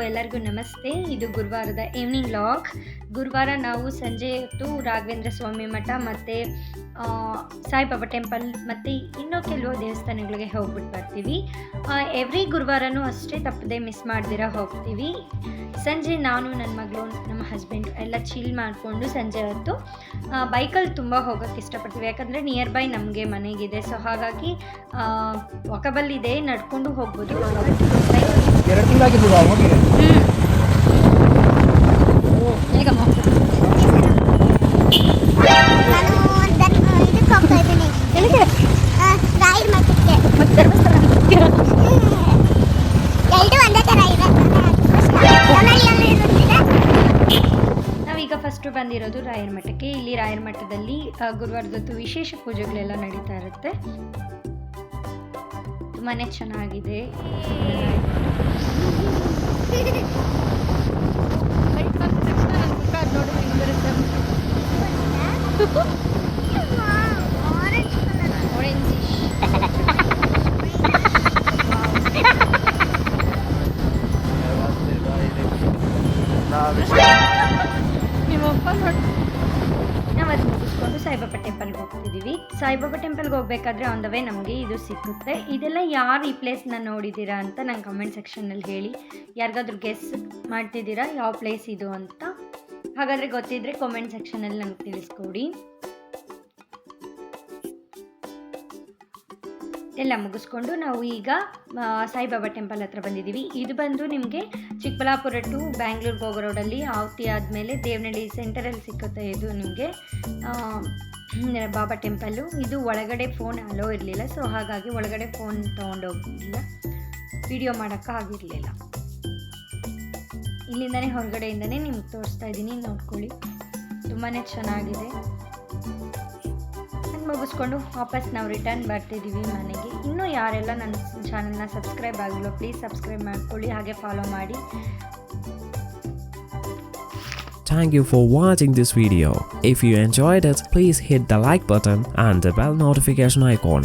ಎಲ್ಲರಿಗೂ ನಮಸ್ತೆ. ಇದು ಗುರುವಾರದ ಈವ್ನಿಂಗ್ ಲಾಗ್ ಗುರುವಾರ ನಾವು ಸಂಜೆ ಹೊತ್ತು ರಾಘವೇಂದ್ರ ಸ್ವಾಮಿ ಮಠ ಮತ್ತು ಸಾಯಿಬಾಬಾ ಟೆಂಪಲ್ ಮತ್ತು ಇನ್ನೂ ಕೆಲವು ದೇವಸ್ಥಾನಗಳಿಗೆ ಹೋಗ್ಬಿಟ್ಟು ಬರ್ತೀವಿ. ಎವ್ರಿ ಗುರುವಾರನೂ ಅಷ್ಟೇ ತಪ್ಪದೆ ಮಿಸ್ ಮಾಡ್ದಿರ ಹೋಗ್ತೀವಿ. ಸಂಜೆ ನಾನು, ನನ್ನ ಮಗಳು ಹಸ್ಬೆಂಡ್ ಎಲ್ಲ ಚಿಲ್ ಮಾಡಿಕೊಂಡು ಸಂಜೆ ಹೊತ್ತು ಬೈಕಲ್ಲಿ ತುಂಬ ಹೋಗೋಕ್ಕೆ ಇಷ್ಟಪಡ್ತೀವಿ. ಯಾಕಂದರೆ ನಿಯರ್ ಬೈ ನಮಗೆ ಮನೆಗಿದೆ. ಸೊ ಹಾಗಾಗಿ ವಾಕಬಲ್ ಇದೆ ನಡ್ಕೊಂಡು ಹೋಗ್ಬೋದು. ಎರಡು ಫಸ್ಟು ಬಂದಿರೋದು ರಾಯರ ಮಠಕ್ಕೆ. ಇಲ್ಲಿ ರಾಯರ ಮಠದಲ್ಲಿ ಗುರುವಾರದ್ದು ವಿಶೇಷ ಪೂಜೆಗಳೆಲ್ಲ ನಡೀತಾ ಇರುತ್ತೆ. ತುಂಬಾ ಚೆನ್ನಾಗಿದೆ. ನಾವು ಅದು ಮುಗಿಸ್ಕೊಂಡು ಸಾಯಿಬಾಬಾ ಟೆಂಪಲ್ಗೆ ಹೋಗ್ತಿದ್ದೀವಿ ಸಾಯಿಬಾಬಾ ಟೆಂಪಲ್ಗೆ ಹೋಗ್ಬೇಕಾದ್ರೆ ಆನ್ ದ ವೇ ನಮಗೆ ಇದು ಸಿಕ್ಕುತ್ತೆ. ಇದೆಲ್ಲ ಯಾರು ಈ ಪ್ಲೇಸ್ನ ನೋಡಿದ್ದೀರಾ ಅಂತ ನಂಗೆ ಕಮೆಂಟ್ ಸೆಕ್ಷನಲ್ಲಿ ಹೇಳಿ. ಯಾರಿಗಾದ್ರೂ ಗೆಸ್ ಮಾಡ್ತಿದ್ದೀರಾ ಯಾವ ಪ್ಲೇಸ್ ಇದು ಅಂತ? ಹಾಗಾದರೆ ಗೊತ್ತಿದ್ದರೆ ಕಾಮೆಂಟ್ ಸೆಕ್ಷನಲ್ಲಿ ನನಗೆ ತಿಳಿಸ್ಕೊಡಿ. ಎಲ್ಲ ಮುಗಿಸ್ಕೊಂಡು ನಾವು ಈಗ ಸಾಯಿಬಾಬಾ ಟೆಂಪಲ್ ಹತ್ರ ಬಂದಿದ್ದೀವಿ. ಇದು ಬಂದು ನಿಮಗೆ ಚಿಕ್ಕಬಳ್ಳಾಪುರ ಟು ಬ್ಯಾಂಗ್ಳೂರ್ಗೆ ಹೋಗೋ ರೋಡಲ್ಲಿ ಆವತಿ ಆದಮೇಲೆ ದೇವನಹಳ್ಳಿ ಸೆಂಟರಲ್ಲಿ ಸಿಕ್ಕುತ್ತೆ ಇದು ನಿಮಗೆ. ಬಾಬಾ ಟೆಂಪಲ್ಲು. ಇದು ಒಳಗಡೆ ಫೋನ್ ಅಲೋ ಇರಲಿಲ್ಲ ಸೊ ಹಾಗಾಗಿ ಒಳಗಡೆ ಫೋನ್ ತೊಗೊಂಡೋಗಿಲ್ಲ ವಿಡಿಯೋ ಮಾಡೋಕ್ಕಾಗಿರಲಿಲ್ಲ ಇಲ್ಲಿಂದನೇ ಹೊರಗಡೆಯಿಂದನೇ ನಿಮ್ಗೆ ತೋರಿಸ್ತಾ ಇದ್ದೀನಿ, ನೋಡ್ಕೊಳ್ಳಿ. ತುಂಬಾ ಚೆನ್ನಾಗಿದೆ. ಮುಗಿಸ್ಕೊಂಡು ವಾಪಸ್ ನಾವು ರಿಟರ್ನ್ ಬರ್ತಿದ್ದೀವಿ ಮನೆಗೆ ಇನ್ನೂ ಯಾರೆಲ್ಲ ನನ್ನ ಚಾನಲ್ನ ಸಬ್ಸ್ಕ್ರೈಬ್ ಆಗಿಲ್ಲ ಪ್ಲೀಸ್ ಸಬ್ಸ್ಕ್ರೈಬ್ ಮಾಡ್ಕೊಳ್ಳಿ ಹಾಗೆ ಫಾಲೋ ಮಾಡಿ Thank you for watching this video. If you enjoyed it, please hit the like button and the bell notification icon.